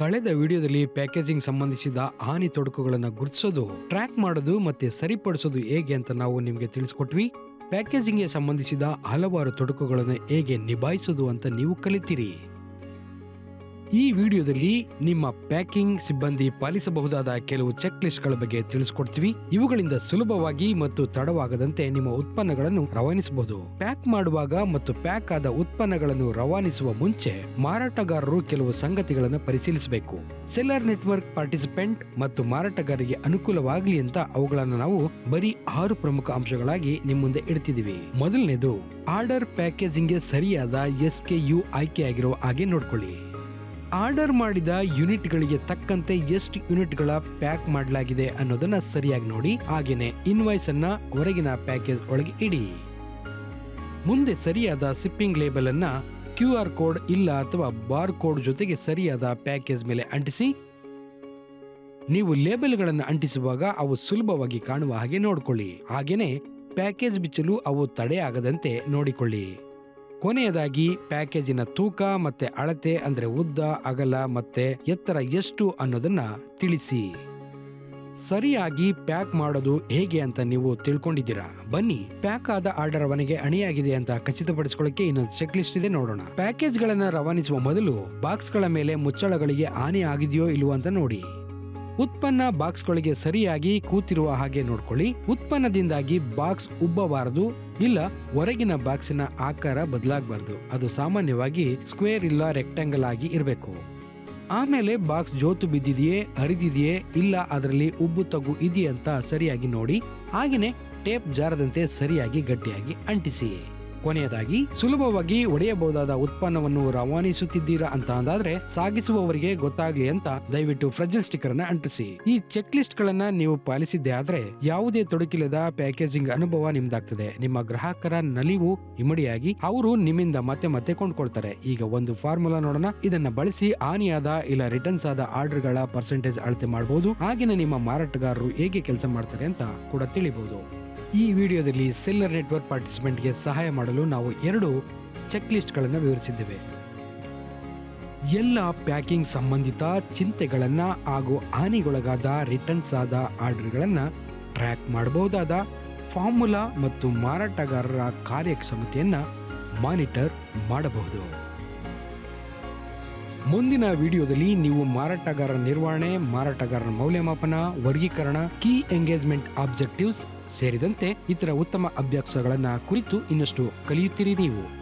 ಕಳೆದ ವಿಡಿಯೋದಲ್ಲಿ ಪ್ಯಾಕೇಜಿಂಗ್ ಸಂಬಂಧಿಸಿದ ಹಾನಿ ತೊಡಕುಗಳನ್ನು ಗುರುತಿಸೋದು ಟ್ರ್ಯಾಕ್ ಮಾಡೋದು ಮತ್ತೆ ಸರಿಪಡಿಸೋದು ಹೇಗೆ ಅಂತ ನಾವು ನಿಮಗೆ ತಿಳಿಸ್ಕೊಟ್ವಿ. ಪ್ಯಾಕೇಜಿಂಗ್ಗೆ ಸಂಬಂಧಿಸಿದ ಹಲವಾರು ತೊಡಕುಗಳನ್ನು ಹೇಗೆ ನಿಭಾಯಿಸೋದು ಅಂತ ನೀವು ಕಲಿತೀರಿ. ಈ ವಿಡಿಯೋದಲ್ಲಿ ನಿಮ್ಮ ಪ್ಯಾಕಿಂಗ್ ಸಿಬ್ಬಂದಿ ಪಾಲಿಸಬಹುದಾದ ಕೆಲವು ಚೆಕ್ ಲಿಸ್ಟ್ಗಳ ಬಗ್ಗೆ ತಿಳಿಸ್ಕೊಡ್ತೀವಿ. ಇವುಗಳಿಂದ ಸುಲಭವಾಗಿ ಮತ್ತು ತಡವಾಗದಂತೆ ನಿಮ್ಮ ಉತ್ಪನ್ನಗಳನ್ನು ರವಾನಿಸಬಹುದು. ಪ್ಯಾಕ್ ಮಾಡುವಾಗ ಮತ್ತು ಪ್ಯಾಕ್ ಆದ ಉತ್ಪನ್ನಗಳನ್ನು ರವಾನಿಸುವ ಮುಂಚೆ ಮಾರಾಟಗಾರರು ಕೆಲವು ಸಂಗತಿಗಳನ್ನು ಪರಿಶೀಲಿಸಬೇಕು. ಸೆಲ್ಲರ್ ನೆಟ್ವರ್ಕ್ ಪಾರ್ಟಿಸಿಪೆಂಟ್ ಮತ್ತು ಮಾರಾಟಗಾರರಿಗೆ ಅನುಕೂಲವಾಗಲಿ ಅಂತ ಅವುಗಳನ್ನು ನಾವು ಬರೀ ಆರು ಪ್ರಮುಖ ಅಂಶಗಳಾಗಿ ನಿಮ್ಮ ಮುಂದೆ ಇಡ್ತಿದೀವಿ ಮೊದಲನೇದು, ಆರ್ಡರ್ ಪ್ಯಾಕೇಜಿಂಗ್ಗೆ ಸರಿಯಾದ ಎಸ್ ಕೆ ಯು ಆಯ್ಕೆಯಾಗಿರುವ ಹಾಗೆ ನೋಡ್ಕೊಳ್ಳಿ. ಆರ್ಡರ್ ಮಾಡಿದ ಯೂನಿಟ್ಗಳಿಗೆ ತಕ್ಕಂತೆ ಎಷ್ಟು ಯೂನಿಟ್ಗಳ ಪ್ಯಾಕ್ ಮಾಡಲಾಗಿದೆ ಅನ್ನೋದನ್ನ ಸರಿಯಾಗಿ ನೋಡಿ, ಹಾಗೇನೆ ಇನ್ವಾಯ್ಸ್ ಅನ್ನ ಹೊರಗಿನ ಪ್ಯಾಕೇಜ್ ಒಳಗೆ ಇಡಿ. ಮುಂದೆ ಸರಿಯಾದ ಸಿಪ್ಪಿಂಗ್ ಲೇಬಲ್ ಅನ್ನ ಕ್ಯೂ ಆರ್ ಕೋಡ್ ಇಲ್ಲ ಅಥವಾ ಬಾರ್ ಕೋಡ್ ಜೊತೆಗೆ ಸರಿಯಾದ ಪ್ಯಾಕೇಜ್ ಮೇಲೆ ಅಂಟಿಸಿ. ನೀವು ಲೇಬಲ್ಗಳನ್ನು ಅಂಟಿಸುವಾಗ ಅವು ಸುಲಭವಾಗಿ ಕಾಣುವ ಹಾಗೆ ನೋಡಿಕೊಳ್ಳಿ. ಹಾಗೇನೆ ಪ್ಯಾಕೇಜ್ ಬಿಚ್ಚಲು ಅವು ತಡೆಯಾಗದಂತೆ ನೋಡಿಕೊಳ್ಳಿ. ಕೊನೆಯದಾಗಿ ಪ್ಯಾಕೇಜಿನ ತೂಕ ಮತ್ತೆ ಅಳತೆ ಅಂದ್ರೆ ಉದ್ದ, ಅಗಲ ಮತ್ತೆ ಎತ್ತರ ಎಷ್ಟು ಅನ್ನೋದನ್ನ ತಿಳಿಸಿ. ಸರಿಯಾಗಿ ಪ್ಯಾಕ್ ಮಾಡೋದು ಹೇಗೆ ಅಂತ ನೀವು ತಿಳ್ಕೊಂಡಿದ್ದೀರಾ? ಬನ್ನಿ, ಪ್ಯಾಕ್ ಆದ ಆರ್ಡರ್ ಅವನಿಗೆ ಅಣಿಯಾಗಿದೆ ಅಂತ ಖಚಿತಪಡಿಸಿಕೊಳ್ಳಕ್ಕೆ ಇನ್ನೊಂದು ಚೆಕ್ ಲಿಸ್ಟ್ ಇದೆ ನೋಡೋಣ. ಪ್ಯಾಕೇಜ್ ಗಳನ್ನ ರವಾನಿಸುವ ಮೊದಲು ಬಾಕ್ಸ್ಗಳ ಮೇಲೆ ಮುಚ್ಚಳಗಳಿಗೆ ಹಾನಿ ಆಗಿದೆಯೋ ಇಲ್ವೋ ಅಂತ ನೋಡಿ. ಉತ್ಪನ್ನ ಬಾಕ್ಸ್ಗಳಿಗೆ ಸರಿಯಾಗಿ ಕೂತಿರುವ ಹಾಗೆ ನೋಡ್ಕೊಳ್ಳಿ. ಉತ್ಪನ್ನದಿಂದಾಗಿ ಬಾಕ್ಸ್ ಉಬ್ಬಬಾರದು, ಇಲ್ಲ ಹೊರಗಿನ ಬಾಕ್ಸಿನ ಆಕಾರ ಬದಲಾಗಬಾರದು. ಅದು ಸಾಮಾನ್ಯವಾಗಿ ಸ್ಕ್ವೇರ್ ಇಲ್ಲ ರೆಕ್ಟಾಂಗಲ್ ಆಗಿ ಇರಬೇಕು. ಆಮೇಲೆ ಬಾಕ್ಸ್ ಜೋತು ಬಿದ್ದಿದೆಯೇ, ಹರಿದಿದೆಯೇ, ಇಲ್ಲ ಅದರಲ್ಲಿ ಉಬ್ಬು ತಗ್ಗು ಇದೆಯಂತ ಸರಿಯಾಗಿ ನೋಡಿ. ಹಾಗೆಯೇ ಟೇಪ್ ಜಾರದಂತೆ ಸರಿಯಾಗಿ ಗಟ್ಟಿಯಾಗಿ ಅಂಟಿಸಿ. ಕೊನೆಯದಾಗಿ, ಸುಲಭವಾಗಿ ಒಡೆಯಬಹುದಾದ ಉತ್ಪನ್ನವನ್ನು ರವಾನಿಸುತ್ತಿದ್ದೀರಾ ಅಂತ ಅಂದಾದ್ರೆ ಸಾಗಿಸುವವರಿಗೆ ಗೊತ್ತಾಗ್ಲಿ ಅಂತ ದಯವಿಟ್ಟು ಫ್ರಜಲ್ ಸ್ಟಿಕರ್ ಅನ್ನ ಅಂಟಿಸಿ. ಈ ಚೆಕ್ ಲಿಸ್ಟ್ ಗಳನ್ನ ನೀವು ಪಾಲಿಸಿದ್ದೆ ಆದ್ರೆ ಯಾವುದೇ ತೊಡಕಿಲ್ಲದ ಪ್ಯಾಕೇಜಿಂಗ್ ಅನುಭವ ನಿಮ್ದಾಗ್ತದೆ. ನಿಮ್ಮ ಗ್ರಾಹಕರ ನಲಿವು ಇಮ್ಮಡಿಯಾಗಿ ಅವರು ನಿಮ್ಮಿಂದ ಮತ್ತೆ ಮತ್ತೆ ಕೊಂಡ್ಕೊಳ್ತಾರೆ. ಈಗ ಒಂದು ಫಾರ್ಮುಲಾ ನೋಡೋಣ. ಇದನ್ನ ಬಳಸಿ ಹಾನಿಯಾದ ಇಲ್ಲ ರಿಟರ್ನ್ಸ್ ಆದ ಆರ್ಡರ್ಗಳ ಪರ್ಸೆಂಟೇಜ್ ಅಳತೆ ಮಾಡಬಹುದು ಆಗಿನ ನಿಮ್ಮ ಮಾರಾಟಗಾರರು ಹೇಗೆ ಕೆಲಸ ಮಾಡ್ತಾರೆ ಅಂತ ಕೂಡ ತಿಳಿಬಹುದು ಈ ವಿಡಿಯೋದಲ್ಲಿ ಸೆಲ್ಲರ್ ನೆಟ್ವರ್ಕ್ ಪಾರ್ಟಿಸಿಪೆಂಟ್ಗೆ ಸಹಾಯ ಮಾಡಲು ನಾವು ಎರಡು ಚೆಕ್ ಲಿಸ್ಟ್ಗಳನ್ನು ವಿವರಿಸಿದ್ದೇವೆ. ಎಲ್ಲ ಪ್ಯಾಕಿಂಗ್ ಸಂಬಂಧಿತ ಚಿಂತೆಗಳನ್ನು ಹಾಗೂ ಹಾನಿಗೊಳಗಾದ ರಿಟರ್ನ್ಸ್ ಆದ ಆರ್ಡರ್ಗಳನ್ನು ಟ್ರ್ಯಾಕ್ ಮಾಡಬಹುದಾದ ಫಾರ್ಮುಲಾ ಮತ್ತು ಮಾರಾಟಗಾರರ ಕಾರ್ಯಕ್ಷಮತೆಯನ್ನು ಮಾನಿಟರ್ ಮಾಡಬಹುದು. ಮುಂದಿನ ವಿಡಿಯೋದಲ್ಲಿ ನೀವು ಮಾರಾಟಗಾರರ ನಿರ್ವಹಣೆ, ಮಾರಾಟಗಾರರ ಮೌಲ್ಯಮಾಪನ, ವರ್ಗೀಕರಣ ಕೀ ಎಂಗೇಜ್ಮೆಂಟ್ ಆಬ್ಜೆಕ್ಟಿವ್ಸ್ ಸೇರಿದಂತೆ ಇತರ ಉತ್ತಮ ಅಭ್ಯಾಸಗಳನ್ನ ಕುರಿತು ಇನ್ನಷ್ಟು ಕಲಿಯುತ್ತೀರಿ ನೀವು.